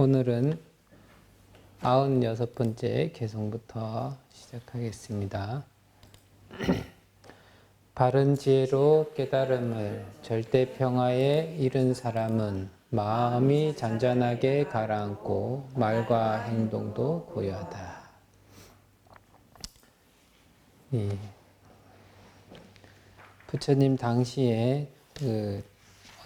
오늘은 96번째 개성부터 시작하겠습니다. 바른 지혜로 깨달음을 절대 평화에 이른 사람은 마음이 잔잔하게 가라앉고 말과 행동도 고요하다. 예. 부처님 당시에 그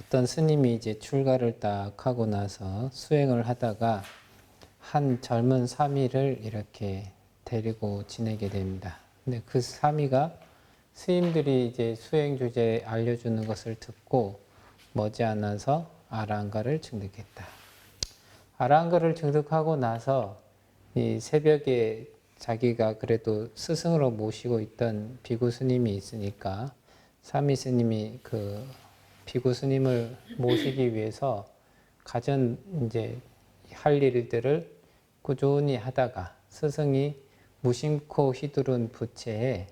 어떤 스님이 이제 출가를 딱 하고 나서 수행을 하다가 한 젊은 사미를 이렇게 데리고 지내게 됩니다. 근데 그 사미가 스님들이 이제 수행 주제 알려주는 것을 듣고 머지않아서 아랑가를 증득했다. 아랑가를 증득하고 나서 이 새벽에 자기가 그래도 스승으로 모시고 있던 비구 스님이 있으니까 사미 스님이 그 비구 스님을 모시기 위해서 가전 이제 할 일들을 꾸준히 하다가 스승이 무심코 휘두른 부채에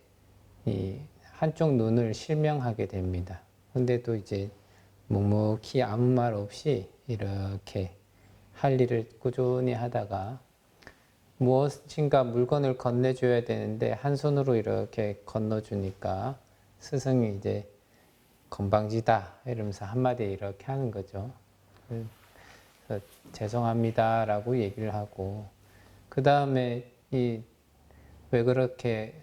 이 한쪽 눈을 실명하게 됩니다. 근데도 이제 묵묵히 아무 말 없이 이렇게 할 일을 꾸준히 하다가 무엇인가 물건을 건네줘야 되는데 한 손으로 이렇게 건너주니까 스승이 이제 건방지다 이러면서 한마디 이렇게 하는 거죠. 죄송합니다라고 얘기를 하고 그 다음에 이 왜 그렇게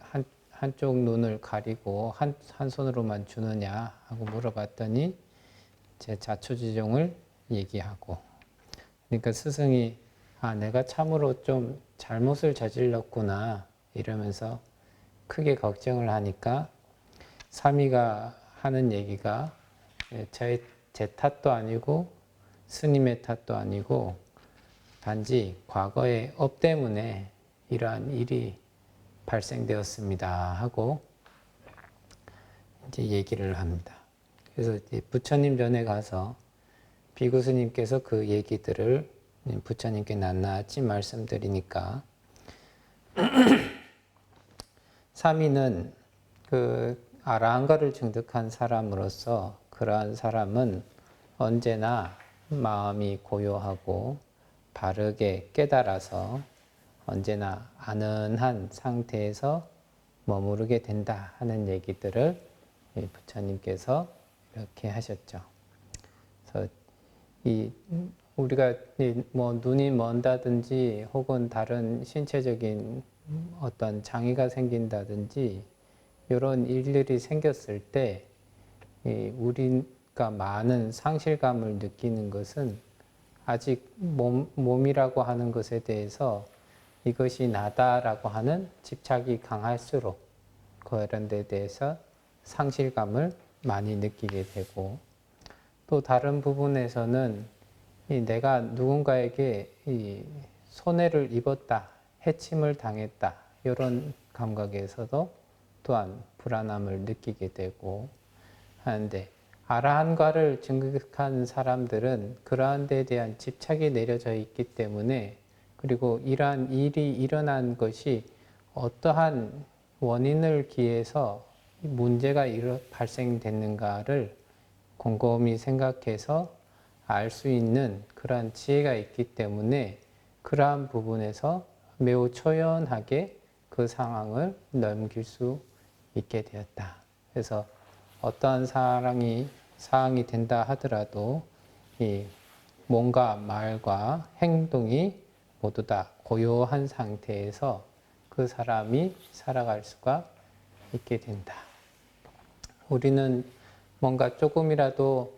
한 한쪽 눈을 가리고 한, 한 손으로만 주느냐 하고 물어봤더니 제 자초지종을 얘기하고 그러니까 스승이 아 내가 참으로 좀 잘못을 저질렀구나 이러면서 크게 걱정을 하니까 사미가 하는 얘기가 제, 제 탓도 아니고 스님의 탓도 아니고 단지 과거의 업 때문에 이러한 일이 발생되었습니다 하고 이제 얘기를 합니다. 그래서 부처님 전에 가서 비구 스님께서 그 얘기들을 부처님께 낱낱이 말씀드리니까 사미는 그 아라한가를 증득한 사람으로서 그러한 사람은 언제나 마음이 고요하고 바르게 깨달아서 언제나 안은한 상태에서 머무르게 된다 하는 얘기들을 부처님께서 이렇게 하셨죠. 그래서 이 우리가 뭐 눈이 먼다든지 혹은 다른 신체적인 어떤 장애가 생긴다든지 이런 일들이 생겼을 때 우리가 많은 상실감을 느끼는 것은 아직 몸, 몸이라고 하는 것에 대해서 이것이 나다라고 하는 집착이 강할수록 그런 데 대해서 상실감을 많이 느끼게 되고 또 다른 부분에서는 내가 누군가에게 손해를 입었다, 해침을 당했다 이런 감각에서도 또한 불안함을 느끼게 되고 하는데 아라한과를 증득한 사람들은 그러한 데에 대한 집착이 내려져 있기 때문에 그리고 이러한 일이 일어난 것이 어떠한 원인을 기해서 문제가 발생됐는가를 곰곰이 생각해서 알 수 있는 그러한 지혜가 있기 때문에 그러한 부분에서 매우 초연하게 그 상황을 넘길 수 있게 되었다. 그래서 어떠한 사랑이 사항이 된다 하더라도 이 몸과 말과 행동이 모두 다 고요한 상태에서 그 사람이 살아갈 수가 있게 된다. 우리는 뭔가 조금이라도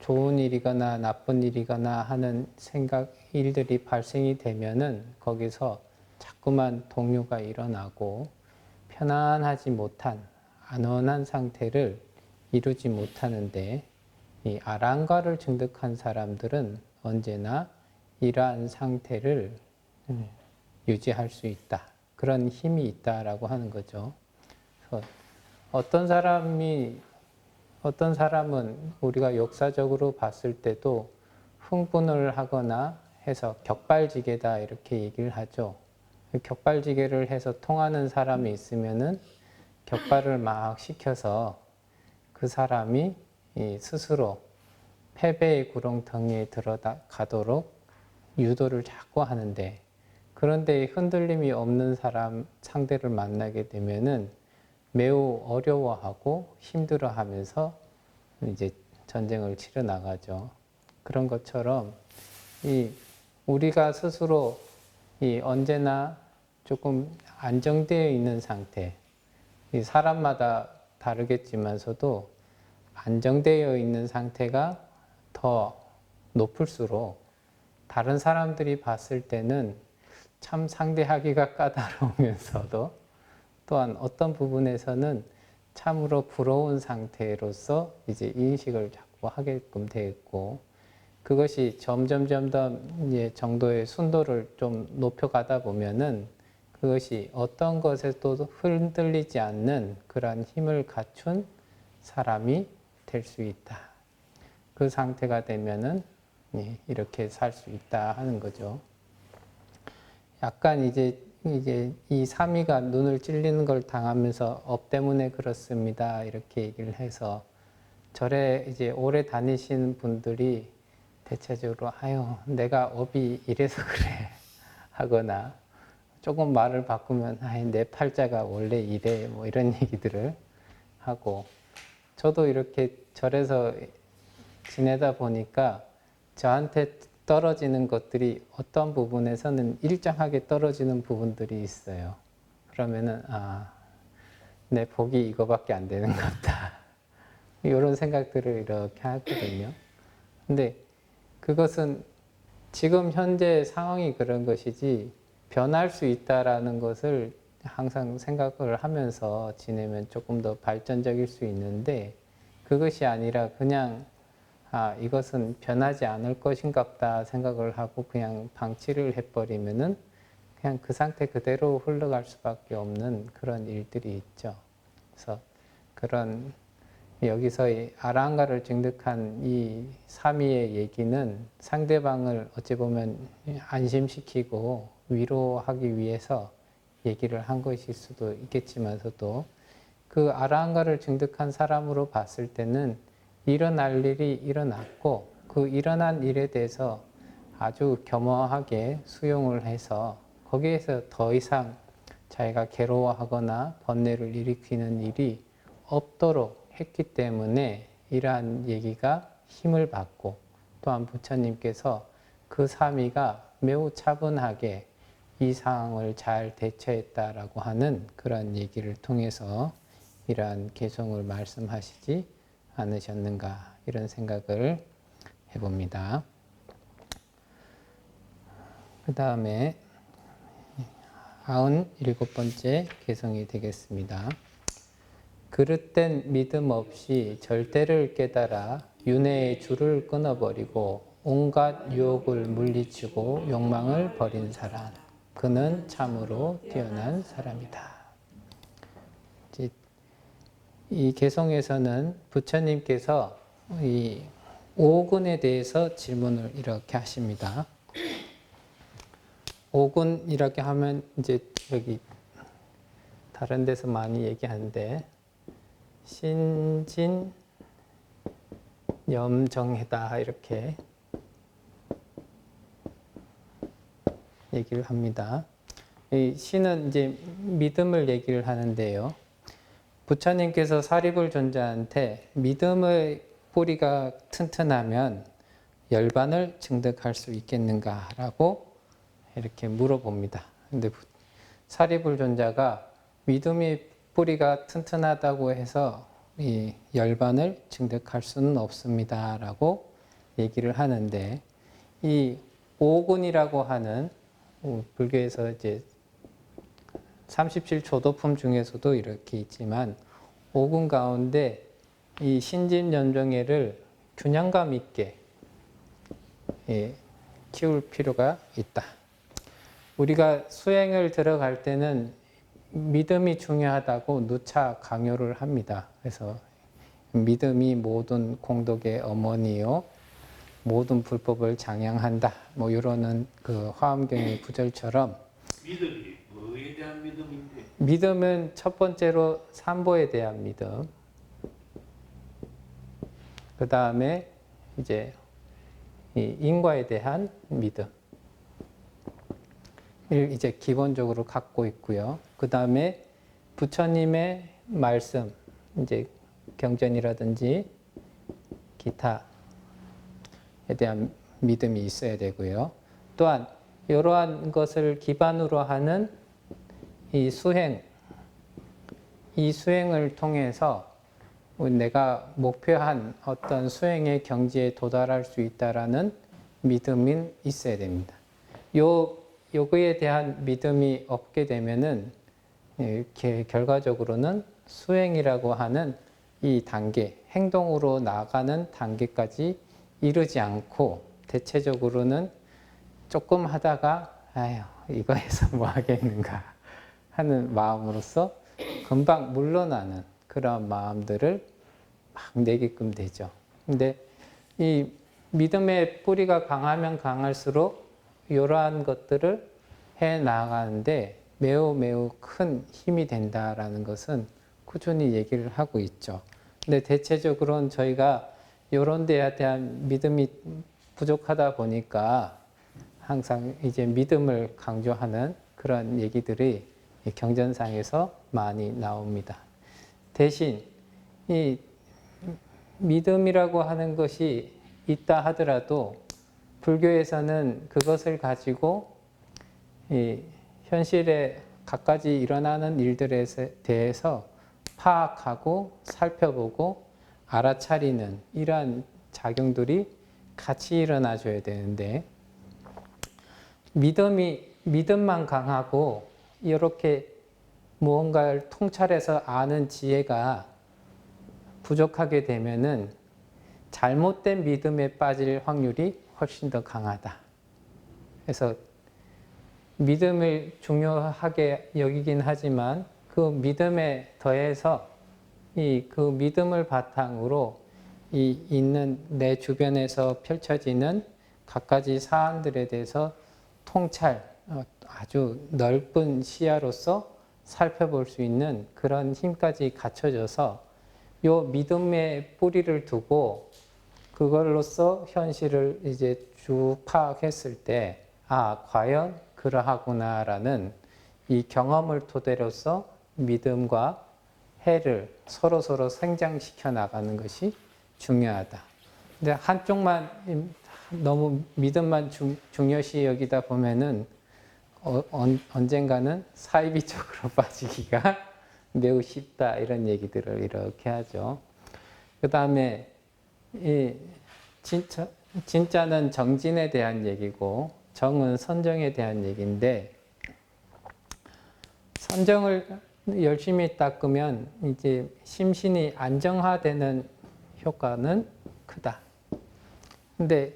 좋은 일이거나 나쁜 일이거나 하는 생각, 일들이 발생이 되면은 거기서 자꾸만 동요가 일어나고 편안하지 못한 안원한 상태를 이루지 못하는데 이 아랑가를 증득한 사람들은 언제나 이러한 상태를 음, 유지할 수 있다. 그런 힘이 있다라고 하는 거죠. 어떤 사람이 어떤 사람은 우리가 역사적으로 봤을 때도 흥분을 하거나 해서 격발지게다 이렇게 얘기를 하죠. 격발지게를 해서 통하는 사람이 있으면은 격발을 막 시켜서 그 사람이 스스로 패배의 구렁텅이에 들어가도록 유도를 자꾸 하는데 그런데 흔들림이 없는 사람 상대를 만나게 되면은 매우 어려워하고 힘들어하면서 이제 전쟁을 치러 나가죠. 그런 것처럼 이 우리가 스스로 이 언제나 조금 안정되어 있는 상태, 이 사람마다 다르겠지만서도 안정되어 있는 상태가 더 높을수록 다른 사람들이 봤을 때는 참 상대하기가 까다로우면서도 또한 어떤 부분에서는 참으로 부러운 상태로서 이제 인식을 자꾸 하게끔 되었고 그것이 점점 점점 이제 정도의 순도를 좀 높여가다 보면은 그것이 어떤 것에도 흔들리지 않는 그러한 힘을 갖춘 사람이 될 수 있다. 그 상태가 되면은 예, 이렇게 살 수 있다 하는 거죠. 약간 이제 이제 이 삼이가 눈을 찔리는 걸 당하면서 업 때문에 그렇습니다. 이렇게 얘기를 해서 절에 이제 오래 다니신 분들이 대체적으로 아유 내가 업이 이래서 그래 하거나 조금 말을 바꾸면 아이 내 팔자가 원래 이래 뭐 이런 얘기들을 하고 저도 이렇게 절에서 지내다 보니까 저한테 떨어지는 것들이 어떤 부분에서는 일정하게 떨어지는 부분들이 있어요. 그러면은 아, 내 복이 이거밖에 안 되는 것 같다. 이런 생각들을 이렇게 하거든요. 근데 그것은 지금 현재 상황이 그런 것이지 변할 수 있다라는 것을 항상 생각을 하면서 지내면 조금 더 발전적일 수 있는데 그것이 아니라 그냥 아, 이것은 변하지 않을 것인갑다 생각을 하고 그냥 방치를 해버리면은 그냥 그 상태 그대로 흘러갈 수밖에 없는 그런 일들이 있죠. 그래서 그런 여기서 이 아랑가를 증득한 이 삼위의 얘기는 상대방을 어찌 보면 안심시키고 위로하기 위해서 얘기를 한 것일 수도 있겠지만서도 그 아랑가를 증득한 사람으로 봤을 때는 일어날 일이 일어났고 그 일어난 일에 대해서 아주 겸허하게 수용을 해서 거기에서 더 이상 자기가 괴로워하거나 번뇌를 일으키는 일이 없도록 했기 때문에 이러한 얘기가 힘을 받고 또한 부처님께서 그 삼위가 매우 차분하게 이 상황을 잘 대처했다라고 하는 그런 얘기를 통해서 이러한 개성을 말씀하시지 않으셨는가 이런 생각을 해봅니다. 그 다음에 아흔 일곱 번째 개성이 되겠습니다. 그릇된 믿음 없이 절대를 깨달아 윤회의 줄을 끊어버리고 온갖 유혹을 물리치고 욕망을 버린 사람. 그는 참으로 뛰어난 사람이다. 이 개성에서는 부처님께서 이 오군에 대해서 질문을 이렇게 하십니다. 오군 이렇게 하면 이제 여기 다른 데서 많이 얘기하는데 신진 염정해다 이렇게 얘기를 합니다. 이 신은 이제 믿음을 얘기를 하는데요. 부처님께서 사리불 존자한테 믿음의 뿌리가 튼튼하면 열반을 증득할 수 있겠는가라고 이렇게 물어봅니다. 근데 사리불 존자가 믿음의 뿌리가 튼튼하다고 해서 이 열반을 증득할 수는 없습니다라고 얘기를 하는데 이 오군이라고 하는 어, 불교에서 이제 37조도품 중에서도 이렇게 있지만 오군 가운데 이 신진연정회를 균형감 있게 예, 키울 필요가 있다. 우리가 수행을 들어갈 때는 믿음이 중요하다고 누차 강요를 합니다. 그래서 믿음이 모든 공덕의 어머니요, 모든 불법을 장양한다. 뭐 이러는 그 화엄경의 구절처럼 믿음이 뭐에 대한 믿음인데 믿음은 첫 번째로 삼보에 대한 믿음. 그 다음에 이제 이 인과에 대한 믿음. 을 이제 기본적으로 갖고 있고요. 그 다음에 부처님의 말씀, 이제 경전이라든지 기타에 대한 믿음이 있어야 되고요. 또한 이러한 것을 기반으로 하는 이 수행, 이 수행을 통해서 내가 목표한 어떤 수행의 경지에 도달할 수 있다라는 믿음이 있어야 됩니다. 요 요거에 대한 믿음이 없게 되면은 이렇게 결과적으로는 수행이라고 하는 이 단계, 행동으로 나가는 단계까지 이르지 않고 대체적으로는 조금 하다가 아휴 이거 해서 뭐 하겠는가 하는 마음으로서 금방 물러나는 그런 마음들을 막 내게끔 되죠. 근데 이 믿음의 뿌리가 강하면 강할수록 이러한 것들을 해 나가는데 매우 매우 큰 힘이 된다라는 것은 꾸준히 얘기를 하고 있죠. 근데 대체적으로는 저희가 이런 데에 대한 믿음이 부족하다 보니까 항상 이제 믿음을 강조하는 그런 얘기들이 이 경전상에서 많이 나옵니다. 대신 이 믿음이라고 하는 것이 있다 하더라도 불교에서는 그것을 가지고 이 현실에 갖가지 일어나는 일들에 대해서 파악하고 살펴보고 알아차리는 이러한 작용들이 같이 일어나 줘야 되는데 믿음이 믿음만 강하고 이렇게 무언가를 통찰해서 아는 지혜가 부족하게 되면은 잘못된 믿음에 빠질 확률이 훨씬 더 강하다. 그래서 믿음을 중요하게 여기긴 하지만 그 믿음에 더해서 이 그 믿음을 바탕으로 이 있는 내 주변에서 펼쳐지는 갖가지 사안들에 대해서 통찰 어, 아주 넓은 시야로서 살펴볼 수 있는 그런 힘까지 갖춰져서 요 믿음의 뿌리를 두고 그걸로써 현실을 이제 쭉 파악했을 때, 아, 과연 그러하구나라는 이 경험을 토대로서 믿음과 해를 서로 서로 생장시켜 나가는 것이 중요하다. 근데 한쪽만 너무 믿음만 중, 중요시 여기다 보면은 어, 언, 언젠가는 사이비 쪽으로 빠지기가 매우 쉽다 이런 얘기들을 이렇게 하죠. 그 다음에 이 진짜 진짜는 정진에 대한 얘기고 정은 선정에 대한 얘기인데 선정을 열심히 닦으면 이제 심신이 안정화되는 효과는 크다. 근데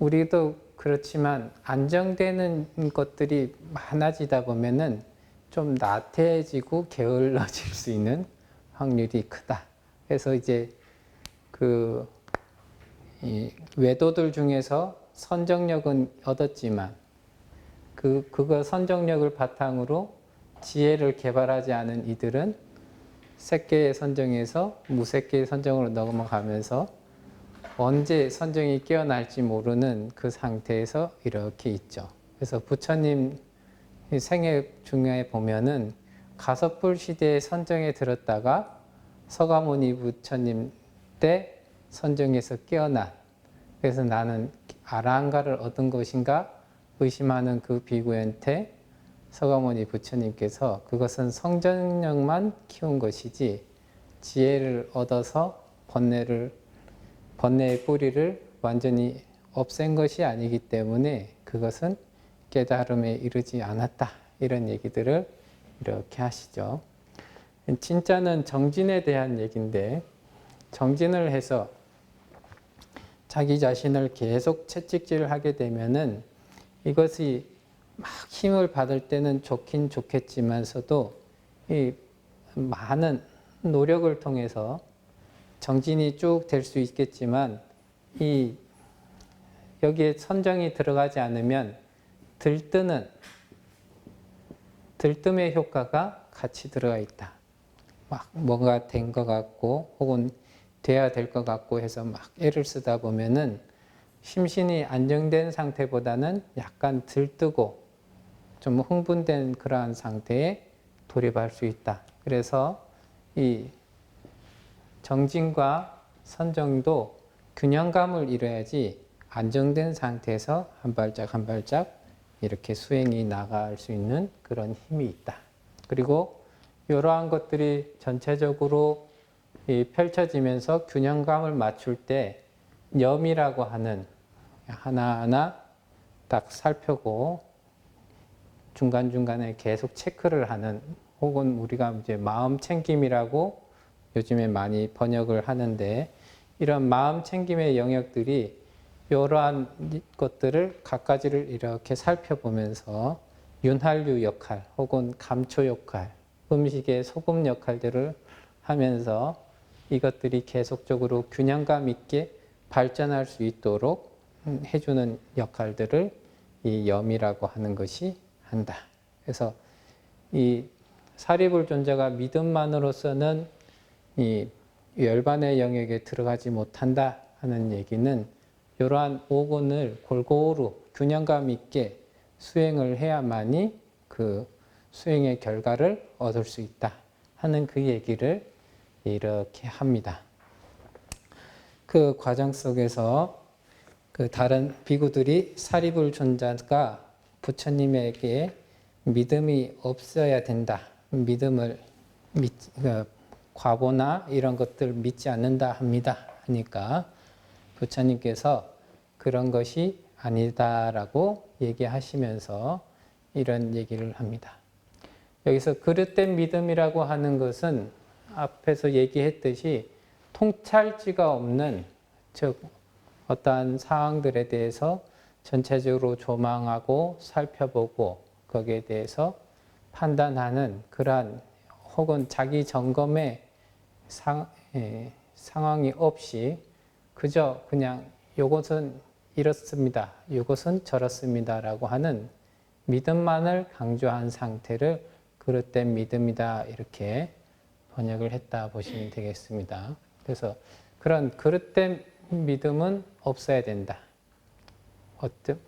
우리도 그렇지만 안정되는 것들이 많아지다 보면은 좀 나태해지고 게을러질 수 있는 확률이 크다. 그래서 이제 그 외도들 중에서 선정력은 얻었지만 그 그거 선정력을 바탕으로 지혜를 개발하지 않은 이들은 색계의 선정에서 무색계의 선정으로 넘어가면서 언제 선정이 깨어날지 모르는 그 상태에서 이렇게 있죠. 그래서 부처님 생애 중에 보면은 가섭불 시대의 선정에 들었다가 서가모니 부처님 때 선정에서 깨어난 그래서 나는 아라한가를 얻은 것인가 의심하는 그 비구한테 서가모니 부처님께서 그것은 성전력만 키운 것이지 지혜를 얻어서 번뇌를 번뇌의 뿌리를 완전히 없앤 것이 아니기 때문에 그것은 깨달음에 이르지 않았다 이런 얘기들을 이렇게 하시죠. 진짜는 정진에 대한 얘기인데 정진을 해서 자기 자신을 계속 채찍질을 하게 되면은 이것이 막 힘을 받을 때는 좋긴 좋겠지만서도 이 많은 노력을 통해서 정진이 쭉 될 수 있겠지만 이 여기에 선정이 들어가지 않으면 들뜨는 들뜸의 효과가 같이 들어가 있다. 막 뭔가 된 것 같고 혹은 돼야 될 것 같고 해서 막 애를 쓰다 보면은 심신이 안정된 상태보다는 약간 들뜨고 좀 흥분된 그러한 상태에 돌입할 수 있다. 그래서 이 정진과 선정도 균형감을 이뤄야지 안정된 상태에서 한 발짝 한 발짝 이렇게 수행이 나갈 수 있는 그런 힘이 있다. 그리고 이러한 것들이 전체적으로 이 펼쳐지면서 균형감을 맞출 때 염이라고 하는 하나하나 딱 살펴고 중간중간에 계속 체크를 하는 혹은 우리가 이제 마음 챙김이라고 요즘에 많이 번역을 하는데 이런 마음 챙김의 영역들이 이러한 것들을 각가지를 이렇게 살펴보면서 윤활유 역할 혹은 감초 역할, 음식의 소금 역할들을 하면서 이것들이 계속적으로 균형감 있게 발전할 수 있도록 음, 해주는 역할들을 이 염이라고 하는 것이 한다. 그래서 이 사리불 존재가 믿음만으로서는 이 열반의 영역에 들어가지 못한다 하는 얘기는 이러한 오군을 골고루 균형감 있게 수행을 해야만이 그 수행의 결과를 얻을 수 있다 하는 그 얘기를 이렇게 합니다. 그 과정 속에서 그 다른 비구들이 사리불 존자가 부처님에게 믿음이 없어야 된다. 믿음을 믿, 그 과보나 이런 것들 믿지 않는다 합니다. 하니까 부처님께서 그런 것이 아니다라고 얘기하시면서 이런 얘기를 합니다. 여기서 그릇된 믿음이라고 하는 것은 앞에서 얘기했듯이 통찰지가 없는 즉 어떠한 상황들에 대해서 전체적으로 조망하고 살펴보고 거기에 대해서 판단하는 그러한 혹은 자기 점검의 상, 예, 상황이 없이 그저 그냥 요것은 이렇습니다. 요것은 저렇습니다라고 하는 믿음만을 강조한 상태를 그릇된 믿음이다 이렇게 번역을 했다 보시면 되겠습니다. 그래서 그런 그릇된 믿음은 없어야 된다. 어떤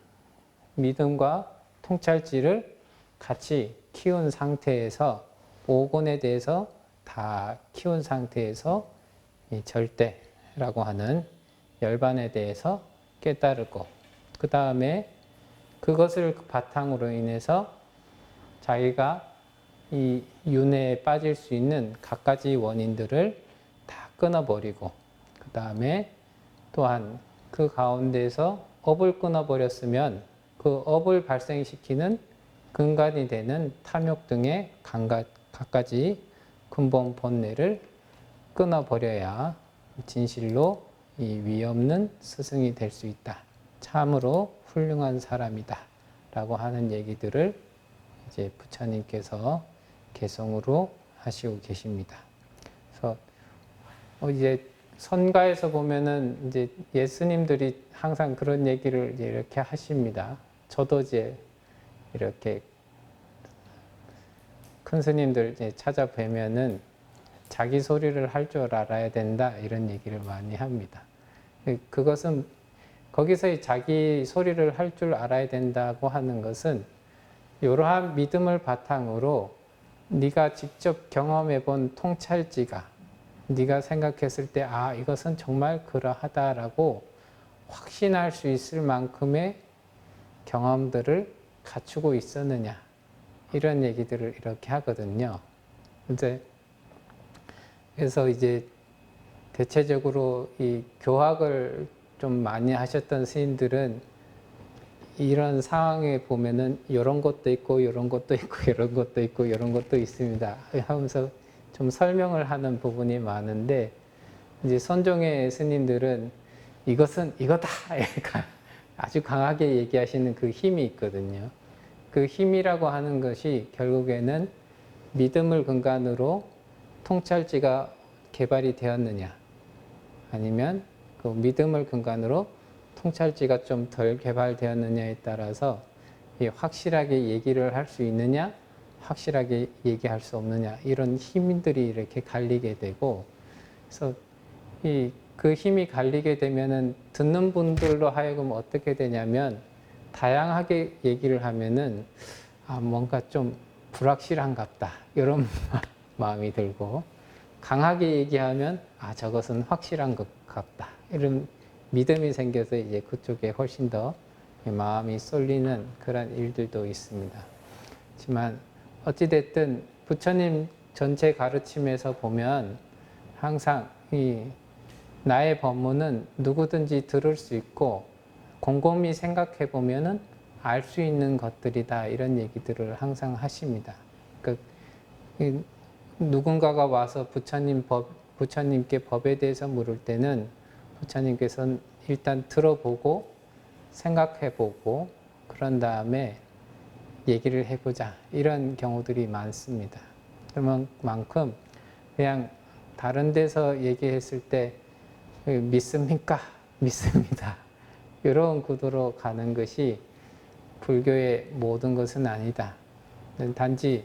믿음과 통찰지를 같이 키운 상태에서 오곤에 대해서 다 키운 상태에서 이 절대라고 하는 열반에 대해서 깨달고 그 다음에 그것을 바탕으로 인해서 자기가 이 윤회에 빠질 수 있는 갖가지 원인들을 다 끊어버리고 그 다음에 또한 그 가운데서 업을 끊어버렸으면 그 업을 발생시키는 근간이 되는 탐욕 등의 갖가지 근본 본뇌를 끊어버려야 진실로 이 위없는 스승이 될 수 있다. 참으로 훌륭한 사람이다. 라고 하는 얘기들을 이제 부처님께서 개성으로 하시고 계십니다. 그래서 어 이제 선가에서 보면은 이제 예수님들이 항상 그런 얘기를 이렇게 하십니다. 저도 이제 이렇게 큰 스님들 찾아뵈면은 자기 소리를 할 줄 알아야 된다 이런 얘기를 많이 합니다. 그것은 거기서의 자기 소리를 할 줄 알아야 된다고 하는 것은 이러한 믿음을 바탕으로 네가 직접 경험해 본 통찰지가 네가 생각했을 때 아 이것은 정말 그러하다라고 확신할 수 있을 만큼의 경험들을 갖추고 있었느냐 이런 얘기들을 이렇게 하거든요. 이제 그래서 이제 대체적으로 이 교학을 좀 많이 하셨던 스님들은 이런 상황에 보면은 이런 것도 있고 이런 것도 있고 이런 것도 있고 이런 것도 있습니다 하면서 좀 설명을 하는 부분이 많은데 이제 선종의 스님들은 이것은 이거다 아주 강하게 얘기하시는 그 힘이 있거든요. 그 힘이라고 하는 것이 결국에는 믿음을 근간으로 통찰지가 개발이 되었느냐 아니면 그 믿음을 근간으로 통찰지가 좀 덜 개발되었느냐에 따라서 확실하게 얘기를 할 수 있느냐 확실하게 얘기할 수 없느냐 이런 힘들이 이렇게 갈리게 되고 그래서 이 그 힘이 갈리게 되면은 듣는 분들로 하여금 어떻게 되냐면 다양하게 얘기를 하면은 아 뭔가 좀 불확실한갑다 이런 마음이 들고 강하게 얘기하면 아 저것은 확실한 것 같다 이런 믿음이 생겨서 이제 그쪽에 훨씬 더 마음이 쏠리는 그런 일들도 있습니다. 하지만 어찌됐든 부처님 전체 가르침에서 보면 항상 이 나의 법문은 누구든지 들을 수 있고 곰곰이 생각해 보면은 알 수 있는 것들이다 이런 얘기들을 항상 하십니다. 그이 누군가가 와서 부처님 법 부처님께 법에 대해서 물을 때는 부처님께서는 일단 들어보고 생각해 보고 그런 다음에 얘기를 해보자 이런 경우들이 많습니다. 그러면 만큼 그냥 다른 데서 얘기했을 때그 믿습니까? 믿습니다. 이런 구도로 가는 것이 불교의 모든 것은 아니다. 단지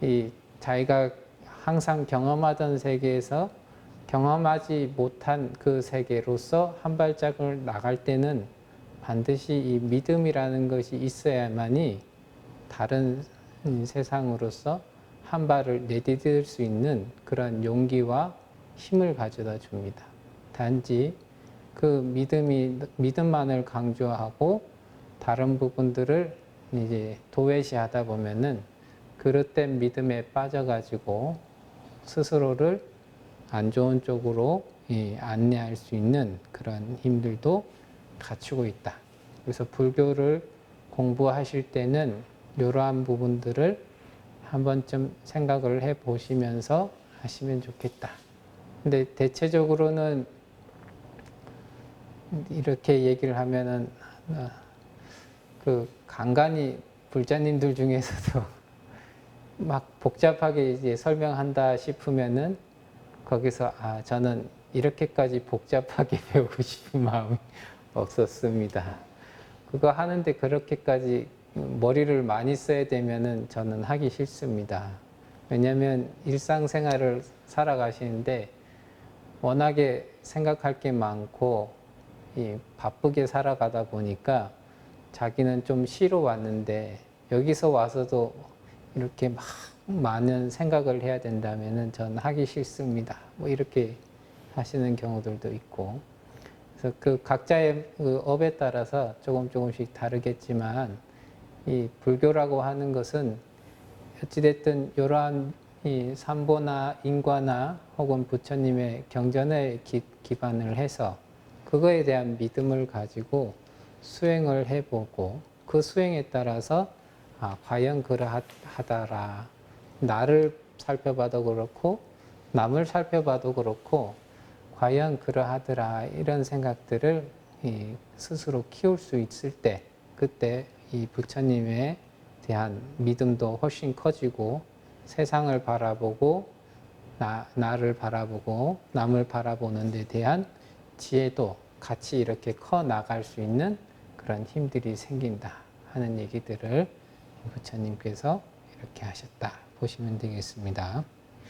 이 자기가 항상 경험하던 세계에서 경험하지 못한 그 세계로서 한 발짝을 나갈 때는 반드시 이 믿음이라는 것이 있어야만이 다른 세상으로서 한 발을 내디딜 수 있는 그런 용기와 힘을 가져다 줍니다. 단지 그 믿음이 믿음만을 강조하고 다른 부분들을 이제 도외시하다 보면은 그릇된 믿음에 빠져가지고 스스로를 안 좋은 쪽으로 이 안내할 수 있는 그런 힘들도 갖추고 있다. 그래서 불교를 공부하실 때는 이러한 부분들을 한 번쯤 생각을 해 보시면서 하시면 좋겠다. 근데 대체적으로는 이렇게 얘기를 하면은 어, 그 간간히 불자님들 중에서도 막 복잡하게 이제 설명한다 싶으면은 거기서 아 저는 이렇게까지 복잡하게 배우고 싶은 마음이 없었습니다. 그거 하는데 그렇게까지 머리를 많이 써야 되면은 저는 하기 싫습니다. 왜냐하면 일상생활을 살아가시는데 워낙에 생각할 게 많고 이 바쁘게 살아가다 보니까 자기는 좀 쉬러 왔는데 여기서 와서도 이렇게 막 많은 생각을 해야 된다면은 전 하기 싫습니다. 뭐 이렇게 하시는 경우들도 있고 그래서 그 각자의 그 업에 따라서 조금 조금씩 다르겠지만 이 불교라고 하는 것은 어찌됐든 이러한 이 삼보나 인과나 혹은 부처님의 경전에 기, 기반을 해서 그거에 대한 믿음을 가지고 수행을 해보고 그 수행에 따라서 아, 과연 그러하다라. 나를 살펴봐도 그렇고 남을 살펴봐도 그렇고 과연 그러하더라. 이런 생각들을 이 스스로 키울 수 있을 때 그때 이 부처님에 대한 믿음도 훨씬 커지고 세상을 바라보고 나, 나를 바라보고 남을 바라보는 데 대한 지혜도 같이 이렇게 커 나갈 수 있는 그런 힘들이 생긴다 하는 얘기들을 부처님께서 이렇게 하셨다 보시면 되겠습니다.